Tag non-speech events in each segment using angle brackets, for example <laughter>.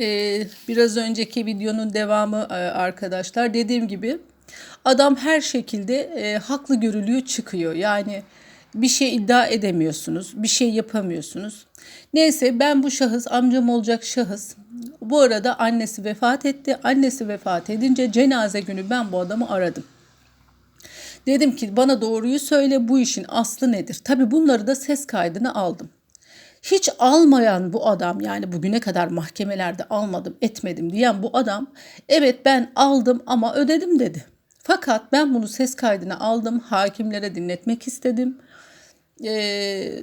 Ee, biraz önceki videonun devamı e, arkadaşlar. Dediğim gibi adam her şekilde e, haklı görülüyor çıkıyor. Yani bir şey iddia edemiyorsunuz, bir şey yapamıyorsunuz. Neyse ben bu şahıs, amcam olacak şahıs. Bu arada annesi vefat etti. Annesi vefat edince cenaze günü ben bu adamı aradım. Dedim ki bana doğruyu söyle bu işin aslı nedir? Tabi bunları da ses kaydını aldım. Hiç almayan bu adam yani bugüne kadar mahkemelerde almadım etmedim diyen bu adam evet ben aldım ama ödedim dedi. Fakat ben bunu ses kaydına aldım hakimlere dinletmek istedim. E,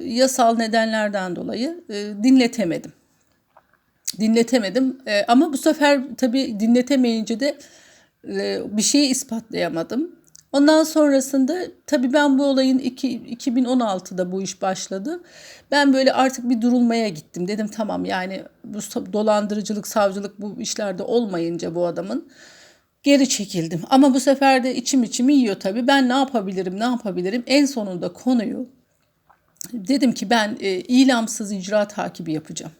yasal nedenlerden dolayı e, dinletemedim. Dinletemedim e, ama bu sefer tabii dinletemeyince de e, bir şeyi ispatlayamadım. Ondan sonrasında tabii ben bu olayın iki, 2016'da bu iş başladı. Ben böyle artık bir durulmaya gittim. Dedim tamam yani bu dolandırıcılık, savcılık bu işlerde olmayınca bu adamın geri çekildim. Ama bu sefer de içim içimi yiyor tabii. Ben ne yapabilirim, ne yapabilirim? En sonunda konuyu dedim ki ben e, ilamsız icra takibi yapacağım.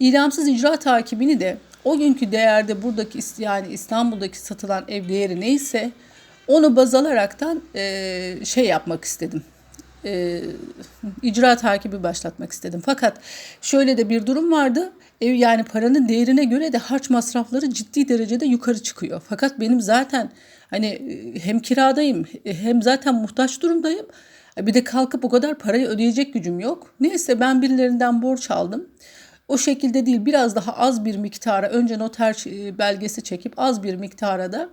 İlamsız icra takibini de o günkü değerde buradaki yani İstanbul'daki satılan ev değeri neyse onu baz alaraktan e, şey yapmak istedim. E, icra takibi başlatmak istedim. Fakat şöyle de bir durum vardı. Ev yani paranın değerine göre de harç masrafları ciddi derecede yukarı çıkıyor. Fakat benim zaten hani e, hem kiradayım hem zaten muhtaç durumdayım. E, bir de kalkıp o kadar parayı ödeyecek gücüm yok. Neyse ben birilerinden borç aldım. O şekilde değil biraz daha az bir miktara önce noter e, belgesi çekip az bir miktara da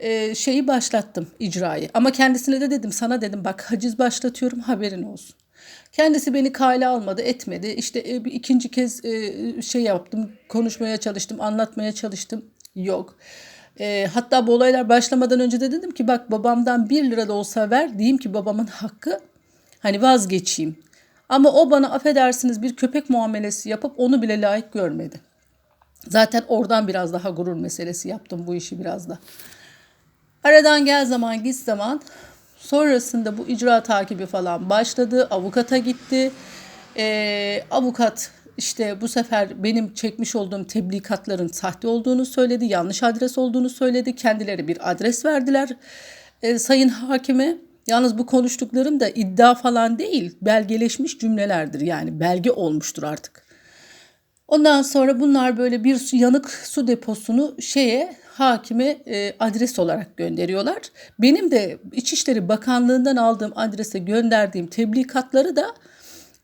e, şeyi başlattım icrayı. Ama kendisine de dedim sana dedim bak haciz başlatıyorum haberin olsun. Kendisi beni kale almadı etmedi. İşte e, bir ikinci kez e, şey yaptım konuşmaya çalıştım anlatmaya çalıştım yok. E, hatta bu olaylar başlamadan önce de dedim ki bak babamdan bir lira da olsa ver diyeyim ki babamın hakkı hani vazgeçeyim. Ama o bana affedersiniz bir köpek muamelesi yapıp onu bile layık görmedi. Zaten oradan biraz daha gurur meselesi yaptım bu işi biraz da. Aradan gel zaman git zaman sonrasında bu icra takibi falan başladı. Avukata gitti. Ee, avukat işte bu sefer benim çekmiş olduğum tebligatların sahte olduğunu söyledi. Yanlış adres olduğunu söyledi. Kendileri bir adres verdiler e, sayın hakime. Yalnız bu konuştuklarım da iddia falan değil, belgeleşmiş cümlelerdir. Yani belge olmuştur artık. Ondan sonra bunlar böyle bir yanık su deposunu şeye hakime e, adres olarak gönderiyorlar. Benim de İçişleri Bakanlığı'ndan aldığım adrese gönderdiğim tebligatları da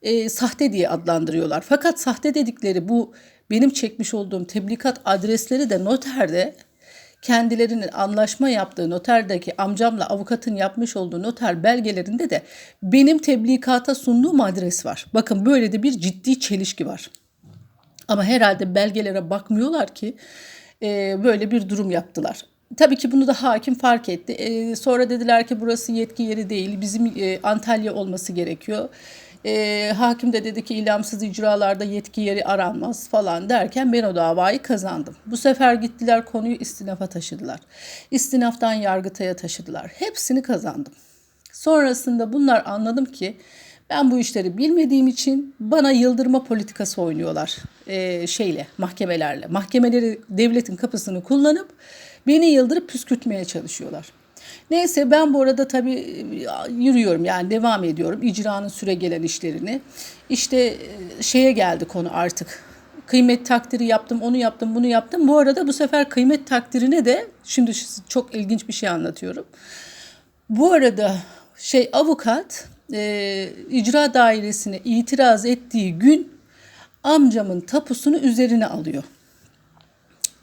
e, sahte diye adlandırıyorlar. Fakat sahte dedikleri bu benim çekmiş olduğum tebligat adresleri de noterde kendilerinin anlaşma yaptığı noterdeki amcamla avukatın yapmış olduğu noter belgelerinde de benim teblikata sunduğum adres var. Bakın böyle de bir ciddi çelişki var. Ama herhalde belgelere bakmıyorlar ki e, böyle bir durum yaptılar. Tabii ki bunu da hakim fark etti. E, sonra dediler ki burası yetki yeri değil, bizim e, Antalya olması gerekiyor. E, hakim de dedi ki ilamsız icralarda yetki yeri aranmaz falan derken ben o davayı kazandım. Bu sefer gittiler konuyu istinafa taşıdılar. İstinaftan yargıtaya taşıdılar. Hepsini kazandım. Sonrasında bunlar anladım ki ben bu işleri bilmediğim için bana yıldırma politikası oynuyorlar e, şeyle mahkemelerle. Mahkemeleri devletin kapısını kullanıp beni yıldırıp püskürtmeye çalışıyorlar. Neyse ben bu arada tabii e, yürüyorum yani devam ediyorum icranın süre gelen işlerini. İşte e, şeye geldi konu artık kıymet takdiri yaptım, onu yaptım, bunu yaptım. Bu arada bu sefer kıymet takdirine de şimdi çok ilginç bir şey anlatıyorum. Bu arada şey avukat e, icra dairesine itiraz ettiği gün amcamın tapusunu üzerine alıyor.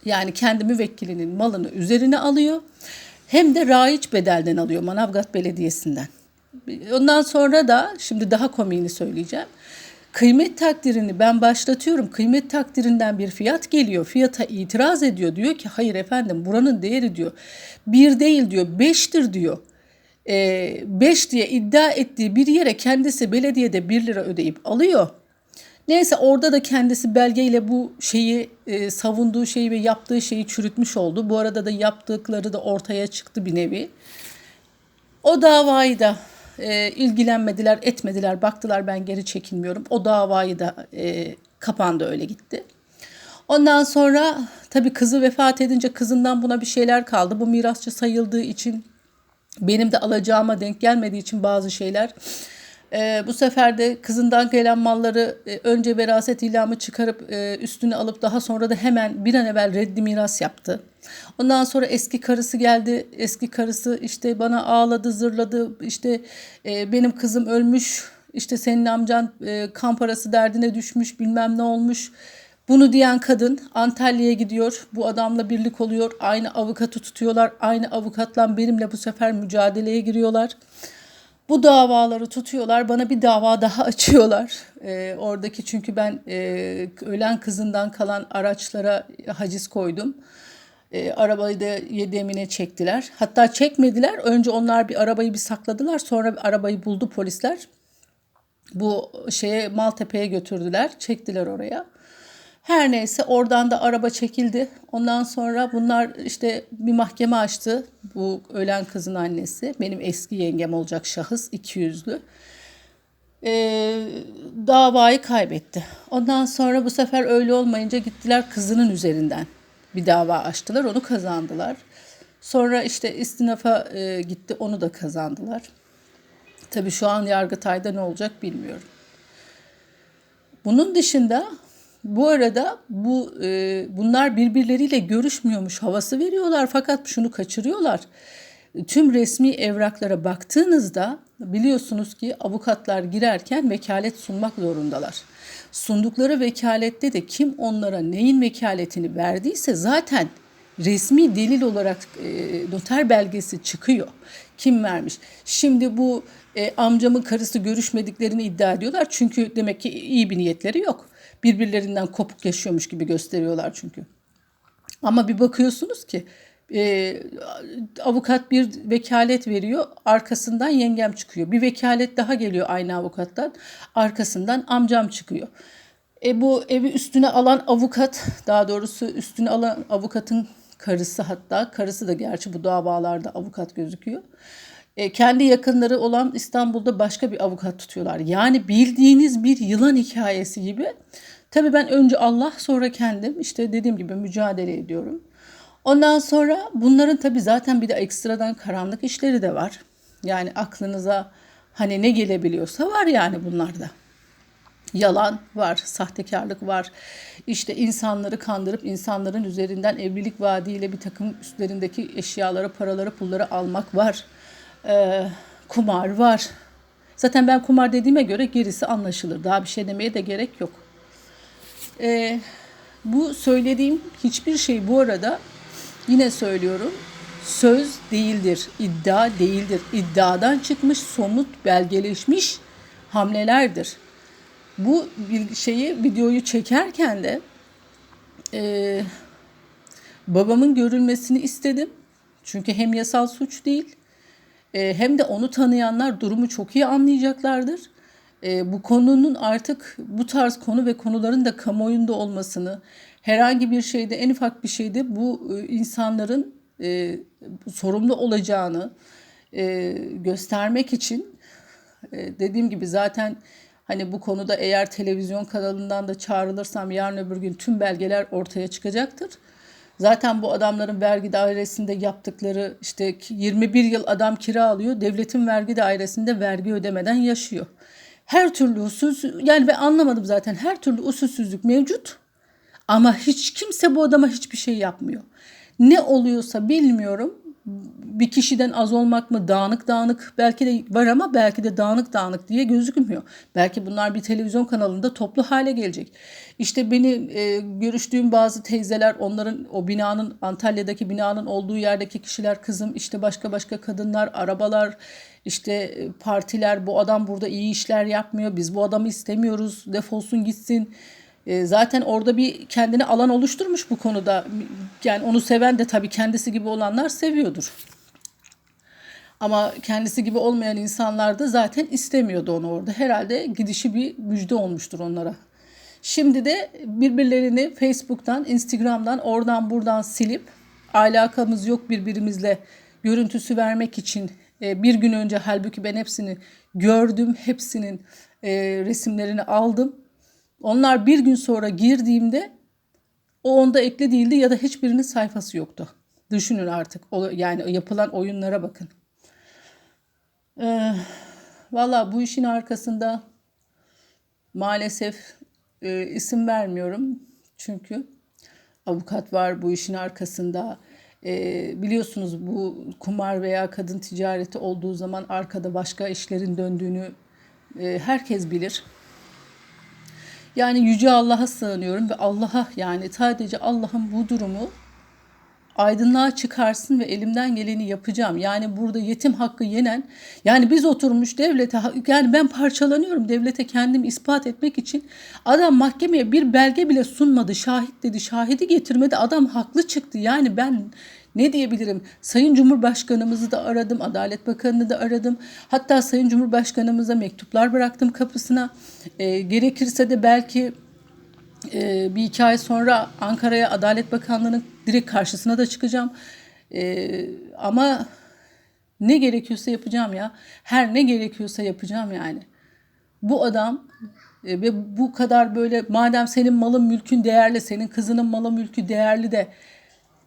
Yani kendi müvekkilinin malını üzerine alıyor. Hem de raiç bedelden alıyor Manavgat Belediyesi'nden. Ondan sonra da şimdi daha komiğini söyleyeceğim. Kıymet takdirini ben başlatıyorum. Kıymet takdirinden bir fiyat geliyor. Fiyata itiraz ediyor. Diyor ki hayır efendim buranın değeri diyor. Bir değil diyor beştir diyor. 5 e, diye iddia ettiği bir yere kendisi belediyede 1 lira ödeyip alıyor. Neyse orada da kendisi belgeyle bu şeyi e, savunduğu şeyi ve yaptığı şeyi çürütmüş oldu. Bu arada da yaptıkları da ortaya çıktı bir nevi. O davayı da e, ilgilenmediler, etmediler. Baktılar ben geri çekilmiyorum. O davayı da e, kapandı öyle gitti. Ondan sonra tabii kızı vefat edince kızından buna bir şeyler kaldı. Bu mirasçı sayıldığı için benim de alacağıma denk gelmediği için bazı şeyler. Ee, bu sefer de kızından gelen malları e, önce veraset ilamı çıkarıp e, üstüne alıp daha sonra da hemen bir an evvel reddi miras yaptı. Ondan sonra eski karısı geldi. Eski karısı işte bana ağladı, zırladı. İşte e, benim kızım ölmüş. İşte senin amcan e, kan parası derdine düşmüş, bilmem ne olmuş. Bunu diyen kadın Antalya'ya gidiyor. Bu adamla birlik oluyor. Aynı avukatı tutuyorlar. Aynı avukatla benimle bu sefer mücadeleye giriyorlar. Bu davaları tutuyorlar. Bana bir dava daha açıyorlar. <laughs> Ee, oradaki çünkü ben e, ölen kızından kalan araçlara haciz koydum. E, arabayı da yedemine çektiler. Hatta çekmediler. Önce onlar bir arabayı bir sakladılar. Sonra arabayı buldu polisler. Bu şeye Maltepe'ye götürdüler. Çektiler oraya. Her neyse oradan da araba çekildi. Ondan sonra bunlar işte bir mahkeme açtı. Bu ölen kızın annesi. Benim eski yengem olacak şahıs. 200'lü. Ee, davayı kaybetti. Ondan sonra bu sefer öyle olmayınca gittiler kızının üzerinden bir dava açtılar. Onu kazandılar. Sonra işte istinafa e, gitti. Onu da kazandılar. Tabii şu an Yargıtay'da ne olacak bilmiyorum. Bunun dışında bu arada bu e, bunlar birbirleriyle görüşmüyormuş havası veriyorlar fakat şunu kaçırıyorlar. Tüm resmi evraklara baktığınızda biliyorsunuz ki avukatlar girerken vekalet sunmak zorundalar. Sundukları vekalette de kim onlara neyin vekaletini verdiyse zaten resmi delil olarak e, noter belgesi çıkıyor. Kim vermiş? Şimdi bu e, amcamın karısı görüşmediklerini iddia ediyorlar. Çünkü demek ki iyi bir niyetleri yok. Birbirlerinden kopuk yaşıyormuş gibi gösteriyorlar çünkü. Ama bir bakıyorsunuz ki e, avukat bir vekalet veriyor arkasından yengem çıkıyor. Bir vekalet daha geliyor aynı avukattan arkasından amcam çıkıyor. E, bu evi üstüne alan avukat daha doğrusu üstüne alan avukatın karısı hatta karısı da gerçi bu davalarda avukat gözüküyor. E, kendi yakınları olan İstanbul'da başka bir avukat tutuyorlar. Yani bildiğiniz bir yılan hikayesi gibi. Tabii ben önce Allah sonra kendim işte dediğim gibi mücadele ediyorum. Ondan sonra bunların tabii zaten bir de ekstradan karanlık işleri de var. Yani aklınıza hani ne gelebiliyorsa var yani bunlarda. Yalan var, sahtekarlık var. İşte insanları kandırıp insanların üzerinden evlilik vaadiyle bir takım üstlerindeki eşyaları, paraları, pulları almak var. Ee, kumar var. Zaten ben kumar dediğime göre gerisi anlaşılır. Daha bir şey demeye de gerek yok. Ee, bu söylediğim hiçbir şey bu arada yine söylüyorum söz değildir, iddia değildir. İddiadan çıkmış somut belgeleşmiş hamlelerdir. Bu şeyi videoyu çekerken de e, babamın görülmesini istedim. Çünkü hem yasal suç değil e, hem de onu tanıyanlar durumu çok iyi anlayacaklardır. E, bu konunun artık bu tarz konu ve konuların da kamuoyunda olmasını, herhangi bir şeyde en ufak bir şeyde bu e, insanların e, sorumlu olacağını e, göstermek için e, dediğim gibi zaten hani bu konuda eğer televizyon kanalından da çağrılırsam yarın öbür gün tüm belgeler ortaya çıkacaktır. Zaten bu adamların vergi dairesinde yaptıkları işte 21 yıl adam kira alıyor. Devletin vergi dairesinde vergi ödemeden yaşıyor. Her türlü usulsüz yani ben anlamadım zaten her türlü usulsüzlük mevcut. Ama hiç kimse bu adama hiçbir şey yapmıyor. Ne oluyorsa bilmiyorum. Bir kişiden az olmak mı dağınık dağınık belki de var ama belki de dağınık dağınık diye gözükmüyor. Belki bunlar bir televizyon kanalında toplu hale gelecek. İşte beni e, görüştüğüm bazı teyzeler onların o binanın Antalya'daki binanın olduğu yerdeki kişiler kızım işte başka başka kadınlar arabalar işte e, partiler bu adam burada iyi işler yapmıyor biz bu adamı istemiyoruz defolsun gitsin e, zaten orada bir kendine alan oluşturmuş bu konuda. Yani onu seven de tabii kendisi gibi olanlar seviyordur. Ama kendisi gibi olmayan insanlar da zaten istemiyordu onu orada. Herhalde gidişi bir müjde olmuştur onlara. Şimdi de birbirlerini Facebook'tan, Instagram'dan, oradan buradan silip alakamız yok birbirimizle görüntüsü vermek için e, bir gün önce halbuki ben hepsini gördüm, hepsinin e, resimlerini aldım onlar bir gün sonra girdiğimde O onda ekli değildi ya da hiçbirinin sayfası yoktu. Düşünün artık. Yani yapılan oyunlara bakın. Ee, Valla bu işin arkasında maalesef e, isim vermiyorum. Çünkü avukat var bu işin arkasında. E, biliyorsunuz bu kumar veya kadın ticareti olduğu zaman arkada başka işlerin döndüğünü e, herkes bilir. Yani yüce Allah'a sığınıyorum ve Allah'a yani sadece Allah'ın bu durumu aydınlığa çıkarsın ve elimden geleni yapacağım. Yani burada yetim hakkı yenen yani biz oturmuş devlete yani ben parçalanıyorum devlete kendimi ispat etmek için adam mahkemeye bir belge bile sunmadı şahit dedi şahidi getirmedi adam haklı çıktı yani ben ne diyebilirim? Sayın Cumhurbaşkanımızı da aradım, Adalet Bakanı'nı da aradım. Hatta Sayın Cumhurbaşkanımıza mektuplar bıraktım kapısına. E, gerekirse de belki e, bir iki ay sonra Ankara'ya Adalet Bakanlığı'nın direkt karşısına da çıkacağım. E, ama ne gerekiyorsa yapacağım ya. Her ne gerekiyorsa yapacağım yani. Bu adam e, ve bu kadar böyle madem senin malın mülkün değerli, senin kızının malı mülkü değerli de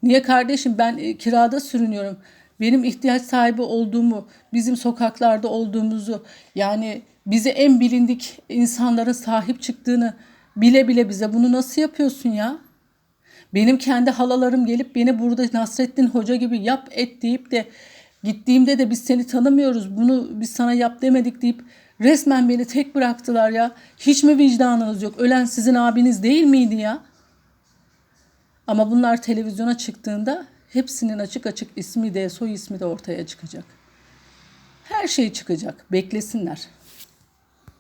niye kardeşim ben e, kirada sürünüyorum. Benim ihtiyaç sahibi olduğumu, bizim sokaklarda olduğumuzu, yani bize en bilindik insanların sahip çıktığını bile bile bize bunu nasıl yapıyorsun ya? Benim kendi halalarım gelip beni burada Nasrettin Hoca gibi yap et deyip de gittiğimde de biz seni tanımıyoruz bunu biz sana yap demedik deyip resmen beni tek bıraktılar ya. Hiç mi vicdanınız yok? Ölen sizin abiniz değil miydi ya? Ama bunlar televizyona çıktığında hepsinin açık açık ismi de soy ismi de ortaya çıkacak. Her şey çıkacak. Beklesinler.